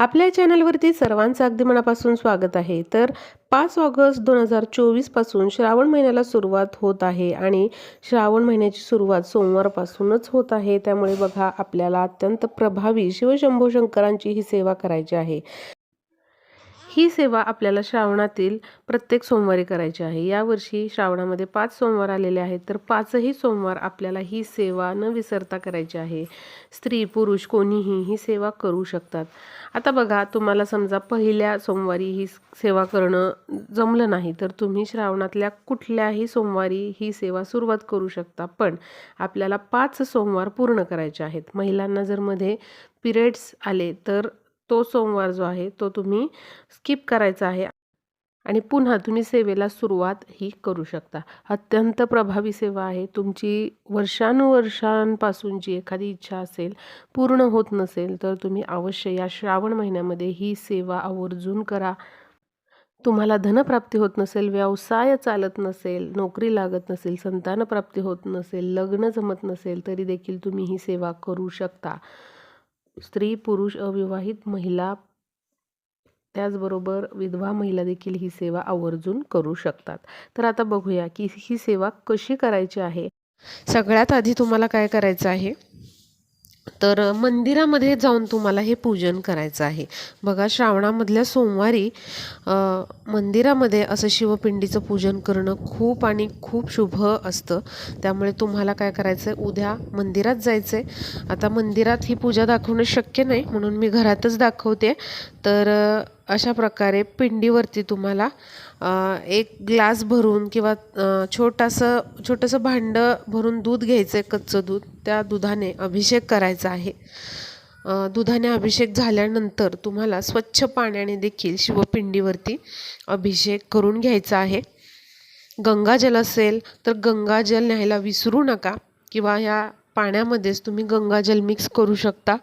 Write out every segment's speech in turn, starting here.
आपल्या चॅनलवरती सर्वांचं अगदी मनापासून स्वागत आहे. तर पाच ऑगस्ट दोन हजार चोवीसपासून श्रावण महिन्याला सुरुवात होत आहे आणि श्रावण महिन्याची सुरुवात सोमवारपासूनच होत आहे. त्यामुळे बघा आपल्याला अत्यंत प्रभावी शिवशंभू शंकरांची ही सेवा करायची आहे. ही सेवा आपल्याला श्रावणातील प्रत्येक सोमवारी करायची आहे. यावर्षी श्रावणामध्ये पाच सोमवार आलेले आहेत. तर पाचही सोमवार आपल्याला ही सेवा न विसरता करायची आहे. स्त्री पुरुष कोणीही ही सेवा करू शकतात. आता बघा तुम्हाला समजा पहिल्या सोमवारी ही सेवा करणं जमलं नाही तर तुम्ही श्रावणातल्या कुठल्याही सोमवारी ही सेवा सुरुवात करू शकता. पण आपल्याला पाच सोमवार पूर्ण करायचे आहेत. महिलांना जर मध्ये पिरियड्स आले तर तो सोमवार जो आहे तो तुम्ही स्किप करायचा आहे. आणि पुन्हा तुम्ही सेवेला सुरुवात ही करू शकता. अत्यंत प्रभावी सेवा आहे. तुमची वर्षानुवर्षांपासून जी एखादी इच्छा असेल पूर्ण होत नसेल तर तुम्ही अवश्य या श्रावण महिन्यामध्ये ही सेवा आवर्जून करा. तुम्हाला धनप्राप्ती होत नसेल व्यवसाय चालत नसेल नोकरी लागत नसेल संतानप्राप्ती होत नसेल लग्न जमत नसेल तरी देखील तुम्ही ही सेवा करू शकता. स्त्री पुरुष अविवाहित महिला त्याचबरोबर विधवा महिला देखील ही सेवा आवर्जून करू शकतात. तर आता बघूया की ही सेवा कशी करायची आहे? सगळ्यात आधी तुम्हाला काय करायचं आहे? तर मंदिरामध्ये जाऊन तुम्हाला हे पूजन करायचं आहे. बघा श्रावणामधल्या सोमवारी मंदिरामध्ये असं शिवपिंडीचं पूजन करणं खूप आणि खूप शुभ असतं. त्यामुळे तुम्हाला काय करायचं आहे उद्या मंदिरात जायचं आहे आता मंदिरात ही पूजा दाखवणं शक्य नाही म्हणून मी घरातच दाखवते. तर अशा प्रकारे पिंडीवरती तुम्हाला एक ग्लास भरून किंवा छोटासं छोटंसं भांडं भरून दूध घ्यायचं आहे कच्चं दूध. त्या दुधाने अभिषेक करायचा. आहे. दुधाने अभिषेक झाल्यानंतर तुम्हाला स्वच्छ पाण्याने देखील शिवपिंडीवरती अभिषेक करून घ्यायचा आहे. गंगाजल असेल तर गंगाजल न्यायला विसरू नका किंवा ह्या पाण्यामध्येच तुम्ही गंगाजल मिक्स करू शकता.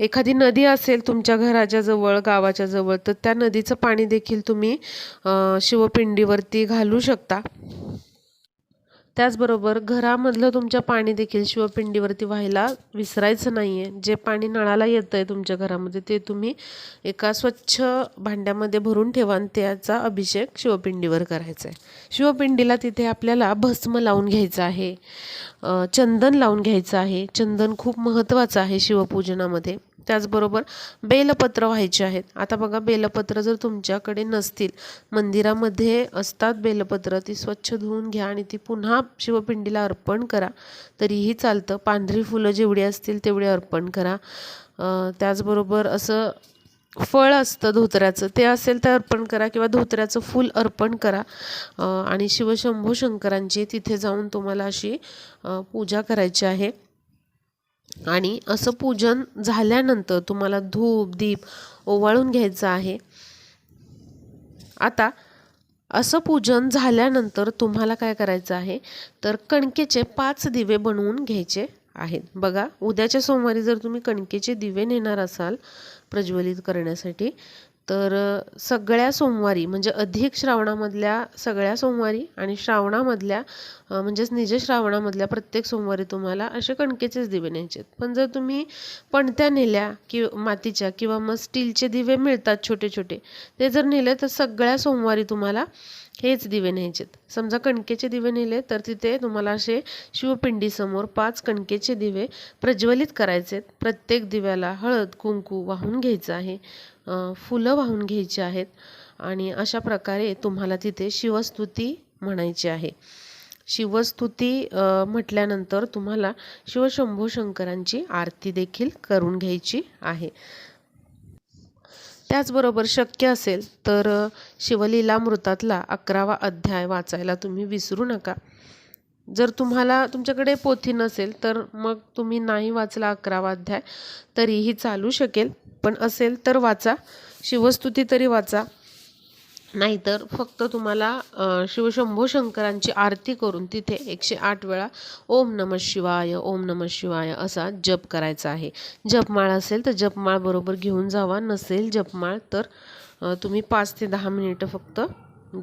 एखादी नदी असेल तुमच्या घराच्या जवळ गावाच्या जवळ तर त्या नदीचं पाणी देखील तुम्ही शिवपिंडीवरती घालू शकता. त्याचबरोबर घरामधलं तुमच्या पाणी देखील शिवपिंडीवरती व्हायला विसरायचं नाही आहे जे पाणी नळाला येतं आहे तुमच्या घरामध्ये ते तुम्ही एका स्वच्छ भांड्यामध्ये भरून ठेवा आणि त्याचा अभिषेक शिवपिंडीवर करायचा आहे शिवपिंडीला तिथे आपल्याला भस्म लावून घ्यायचं आहे चंदन लावून घ्यायचं आहे. चंदन खूप महत्त्वाचं आहे शिवपूजनामध्ये. त्याचबरोबर बेलपत्र व्हायचे आहेत. आता बघा बेलपत्र जर तुमच्याकडे नसतील मंदिरामध्ये असतात बेलपत्र ती स्वच्छ धुवून घ्या आणि ती पुन्हा शिवपिंडीला अर्पण करा. तरीही चालतं. पांढरी फुलं जेवढी असतील तेवढी अर्पण करा. त्याचबरोबर असं फळ असतं धोतऱ्याचं ते असेल तर अर्पण करा किंवा धोत्र्याचं फूल अर्पण करा. आणि शिवशंभू शंकरांची तिथे जाऊन तुम्हाला अशी पूजा करायची आहे. आणि असं पूजन झाल्यानंतर तुम्हाला धूप दीप ओवाळून घ्यायचं आहे. आता असं पूजन झाल्यानंतर तुम्हाला काय करायचं आहे? तर कणकेचे पाच दिवे बनवून घ्यायचे आहेत. बघा उद्याच्या सोमवारी जर तुम्ही कणकेचे दिवे नेणार असाल प्रज्वलित करण्यासाठी तर सगळ्या सोमवारी म्हणजे अधिक श्रावणामधल्या सगळ्या सोमवारी आणि श्रावणामधल्या म्हणजेच निज श्रावणामधल्या प्रत्येक सोमवारी तुम्हाला असे कणकेचेच दिवे न्यायचे पण जर तुम्ही पणत्या नेल्या कि मातीच्या किंवा मग स्टीलचे दिवे मिळतात छोटे छोटे ते जर नेले तर सगळ्या सोमवारी तुम्हाला हेच दिवे न्यायचेत. समजा कणकेचे दिवे नेले तर तिथे तुम्हाला असे शिवपिंडीसमोर पाच कणकेचे दिवे प्रज्वलित करायचे प्रत्येक दिव्याला हळद कुंकू वाहून घ्यायचं आहे फुलं वाहून घ्यायची आहेत आणि अशा प्रकारे तुम्हाला तिथे शिवस्तुती म्हणायची आहे. शिवस्तुती म्हटल्यानंतर तुम्हाला शिवशंभू शंकरांची आरती देखील करून घ्यायची आहे. त्याचबरोबर शक्य असेल तर शिवलीलामृतातला अकरावा अध्याय वाचायला तुम्ही विसरू नका. जर तुम्हाला तुमच्याकडे पोथी नसेल तर मग तुम्ही नाही वाचला अकरावा अध्याय तरीही चालू शकेल. पण असेल तर वाचा. शिवस्तुती तरी वाचा. नाहीतर फक्त तुम्हाला शिवशंभो शंकरांची आरती करून तिथे एकशे आठ वेळा ओम नम शिवाय ओम नम शिवाय असा जप करायचा आहे. जपमाळ असेल तर जपमाळ बरोबर घेऊन जावा नसेल जपमाळ तर तुम्ही पाच ते दहा मिनिटं फक्त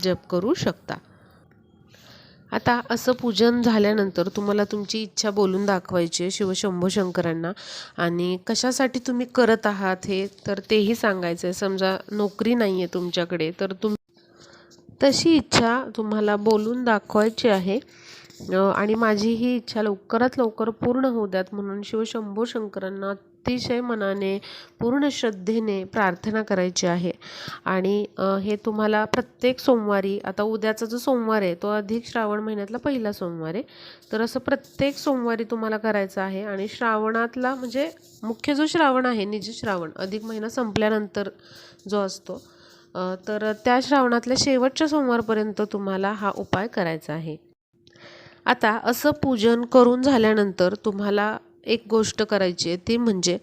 जप करू शकता. आता असं पूजन झाल्यानंतर तुम्हाला तुमची इच्छा बोलून दाखवायची आहे शिवशंभो शंकरांना. आणि कशासाठी तुम्ही करत आहात हे तर तेही सांगायचं आहे समजा नोकरी नाही आहे तुमच्याकडे तर तुम तशी इच्छा तुम्हाला बोलून दाखवायची आहे. आणि माझी ही इच्छा लवकरात लवकर पूर्ण होऊ द्यात म्हणून शिवशंभो शंकरांना अतिशय मनाने पूर्ण श्रद्धेने प्रार्थना करायची आहे. आणि हे तुम्हाला प्रत्येक सोमवारी आता उद्याचा जो सोमवार आहे तो अधिक श्रावण महिन्यातला पहिला सोमवार आहे. तर असं प्रत्येक सोमवारी तुम्हाला करायचं आहे आणि श्रावणातला म्हणजे मुख्य जो श्रावण आहे निज श्रावण अधिक महिना संपल्यानंतर जो असतो तर त्या श्रावणातल्या शेवटच्या सोमवारपर्यंत तुम्हाला हा उपाय करायचा आहे. आता असं पूजन करून झाल्यानंतर तुम्हाला एक गोष्ट करायची आहे ती म्हणजे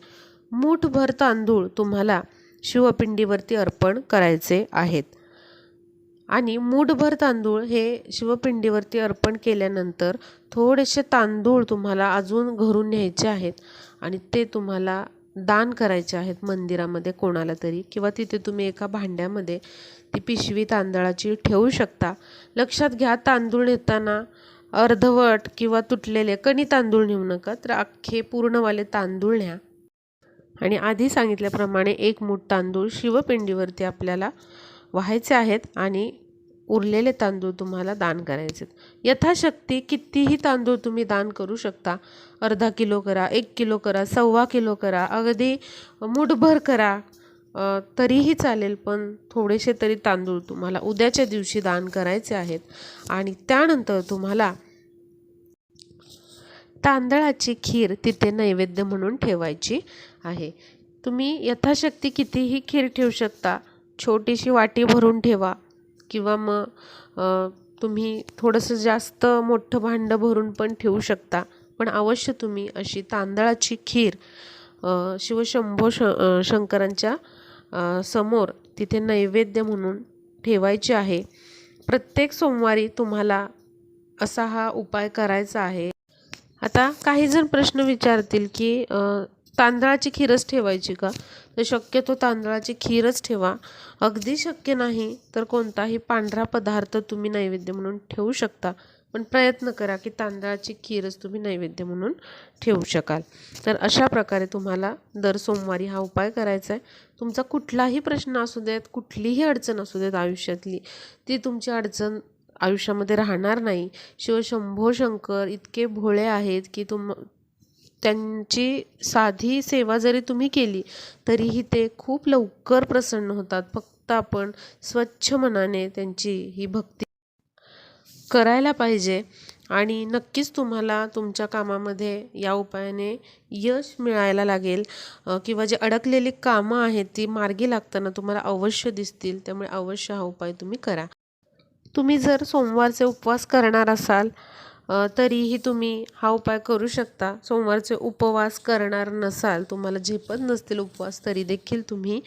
मूठभर तांदूळ तुम्हाला शिवपिंडीवरती अर्पण करायचे आहेत. आणि मूठभर तांदूळ हे शिवपिंडीवरती अर्पण केल्यानंतर थोडेसे तांदूळ तुम्हाला अजून घरून न्यायचे आहेत आणि ते तुम्हाला दान करायचे आहेत मंदिरामध्ये कोणाला तरी किंवा तिथे तुम्ही एका भांड्यामध्ये ती पिशवी तांदळाची ठेवू शकता. लक्षात घ्या तांदूळ नेताना अर्धवट किंवा तुटलेले कणी तांदूळ नेऊ नका तर अख्खे पूर्णवाले तांदूळ न्या. आणि आधी सांगितल्याप्रमाणे एक मूठ तांदूळ शिवपिंडीवरती आपल्याला व्हायचे आहेत आणि उरलेले तांदूळ तुम्हाला दान करायचे यथाशक्ती कितीही तांदूळ तुम्ही दान करू शकता. अर्धा किलो करा एक किलो करा सव्वा किलो करा अगदी मूठभर करा तरीही चालेल पण थोडेसे तरी तांदूळ तुम्हाला उद्याच्या दिवशी दान करायचे आहेत. आणि त्यानंतर तुम्हाला तांदळाची खीर तिथे नैवेद्य म्हणून ठेवायची आहे. तुम्ही यथाशक्ती कितीही खीर ठेवू शकता. छोटीशी वाटी भरून ठेवा. किंवा मग तुम्ही थोडंसं जास्त मोठं भांडं भरून पण ठेवू शकता. पण अवश्य तुम्ही अशी तांदळाची खीर शिवशंभो श शंकरांच्या समोर तिथे नैवेद्य म्हणून ठेवायची आहे. प्रत्येक सोमवारी तुम्हाला असा हा उपाय करायचा आहे. आता काही जण प्रश्न विचारतील की तांदळाची खीरच ठेवायची का? तर शक्यतो तांदळाची खीरच ठेवा. अगदी शक्य नाही तर कोणताही पांढरा पदार्थ तुम्ही नैवेद्य म्हणून ठेवू शकता. पण प्रयत्न करा की तांदळाची खीरच तुम्ही नैवेद्य म्हणून ठेवू शकाल. तर अशा प्रकारे तुम्हाला दर सोमवारी हा उपाय करायचा आहे. तुमचा कुठलाही प्रश्न असू देत कुठलीही अडचण असू देत आयुष्यातली ती तुमची अडचण आयुष्यामध्ये राहणार नाही. शिवशंभो शंकर इतके भोळे आहेत की तुम त्यांची साधी सेवा जरी तुम्ही केली तरीही ते खूप लवकर प्रसन्न होतात. फक्त आपण स्वच्छ मनाने त्यांची ही भक्ती करायला पाहिजे आणि नक्कीच तुम्हाला तुमच्या कामामध्ये या उपायाने यश मिळायला लागेल. किंवा जे अडकलेली कामं आहेत ती मार्गी लागताना तुम्हाला अवश्य दिसतील. त्यामुळे अवश्य हा उपाय तुम्ही करा. तुम्ही जर सोमवारचे उपवास करणार असाल तरीही तुम्ही हा उपाय करू शकता. सोमवारचे उपवास करणार नसाल तुम्हाला झेपत नसतील उपवास तरी देखील तुम्ही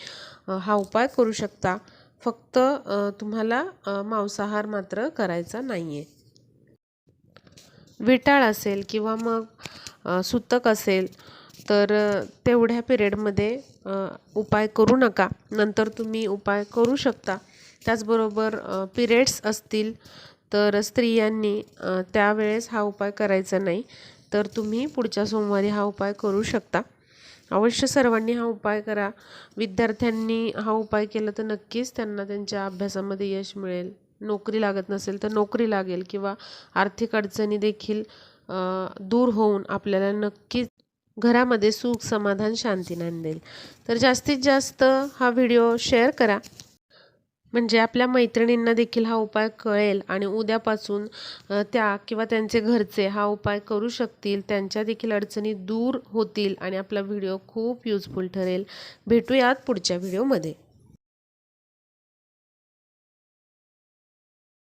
हा उपाय करू शकता. फक्त तुम्हाला मांसाहार मात्र करायचा नाही आहे विटाळ असेल किंवा मग सुतक असेल तर तेवढ्या पिरियडमध्ये उपाय करू नका. नंतर तुम्ही उपाय करू शकता. त्याचबरोबर पिरियड्स असतील तर स्त्रियांनी त्यावेळेस हा उपाय करायचा नाही. तर तुम्ही पुढच्या सोमवारी हा उपाय करू शकता. अवश्य सर्वांनी हा उपाय करा. विद्यार्थ्यांनी हा उपाय केला तर नक्कीच त्यांना त्यांच्या अभ्यासामध्ये यश मिळेल. नोकरी लागत नसेल तर नोकरी लागेल किंवा आर्थिक अडचणी देखील दूर होऊन आपल्याला नक्कीच घरामध्ये सुख समाधान शांती नांदेल. तर जास्तीत जास्त हा व्हिडिओ शेअर करा. म्हणजे आपल्या मैत्रिणींना देखील हा उपाय कळेल आणि उद्यापासून त्या किंवा त्यांचे घरचे हा उपाय करू शकतील त्यांच्या देखील अडचणी दूर होतील आणि आपला व्हिडिओ खूप यूजफुल ठरेल. भेटूयात पुढच्या व्हिडिओमध्ये.